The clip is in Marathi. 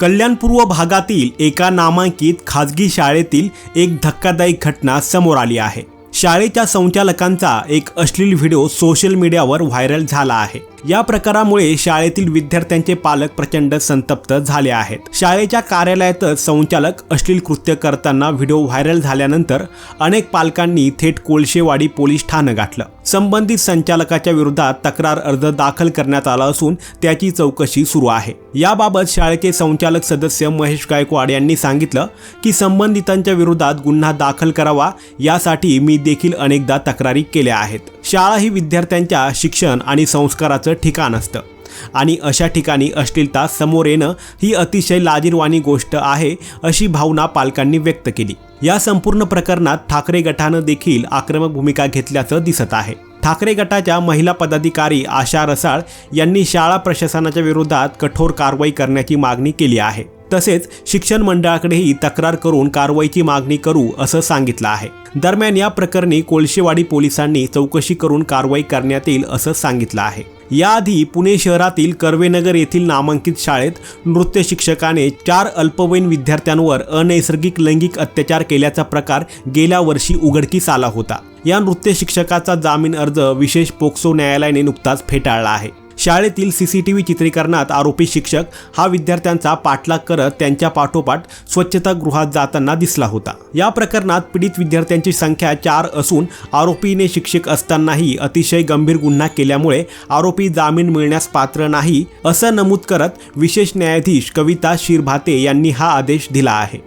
कल्याणपूर्व भागातील एका नामांकित खाजगी शाळेतील एक धक्कादायक घटना समोर आली आहे. शाळेच्या संचालकांचा एक अश्लील व्हिडिओ सोशल मीडियावर व्हायरल झाला आहे. या प्रकारामुळे शाळेतील विद्यार्थ्यांचे पालक प्रचंड संतप्त झाले आहेत. शाळेच्या कार्यालयातच संचालक अश्लील कृत्य करताना व्हिडिओ व्हायरल झाल्यानंतर अनेक पालकांनी थेट कोळशेवाडी पोलीस ठाणं गाठलं. संबंधित संचालकाच्या विरोधात तक्रार अर्ज दाखल करण्यात आला असून त्याची चौकशी सुरू आहे. याबाबत शाळेचे संचालक सदस्य महेश गायकवाड यांनी सांगितलं की संबंधितांच्या विरोधात गुन्हा दाखल करावा यासाठी मी देखील अनेकदा तक्रारी केल्या आहेत. शाळा ही विद्यार्थ्यांच्या शिक्षण आणि संस्काराचं ठिकाण असतं. आणि अशा ठिकाणी अश्लीलता समोर येणं ही अतिशय लाजीरवाणी गोष्ट आहे अशी भावना पालकांनी व्यक्त केली. या संपूर्ण प्रकरणात ठाकरे गटानं देखील आक्रमक भूमिका घेतल्याचं दिसत आहे. ठाकरे गटाच्या महिला पदाधिकारी आशा रसाळ यांनी शाळा प्रशासनाच्या विरोधात कठोर कारवाई करण्याची मागणी केली आहे. तसेच शिक्षण मंडळाकडेही तक्रार करून कारवाईची मागणी करू असं सांगितलं आहे. दरम्यान या प्रकरणी कोळशेवाडी पोलिसांनी चौकशी करून कारवाई करण्यात येईल असं सांगितलं आहे. याआधी पुणे शहरातील कर्वेनगर येथील नामांकित शाळेत नृत्य शिक्षकाने चार अल्पवयीन विद्यार्थ्यांवर अनैसर्गिक लैंगिक अत्याचार केल्याचा प्रकार गेल्या वर्षी उघडकीस आला होता. या नृत्य शिक्षकाचा जामीन अर्ज विशेष पोक्सो न्यायालयाने नुकताच फेटाळला आहे. शाळेतील सीसीटीव्ही चित्रीकरणात आरोपी शिक्षक हा विद्यार्थ्यांचा पाठलाग करत त्यांच्या पाठोपाठ स्वच्छतागृहात जाताना दिसला होता. या प्रकरणात पीडित विद्यार्थ्यांची संख्या चार असून आरोपीने शिक्षक असतानाही अतिशय गंभीर गुन्हा केल्यामुळे आरोपी जामीन मिळण्यास पात्र नाही असं नमूद करत विशेष न्यायाधीश कविता शिरभाते यांनी हा आदेश दिला आहे.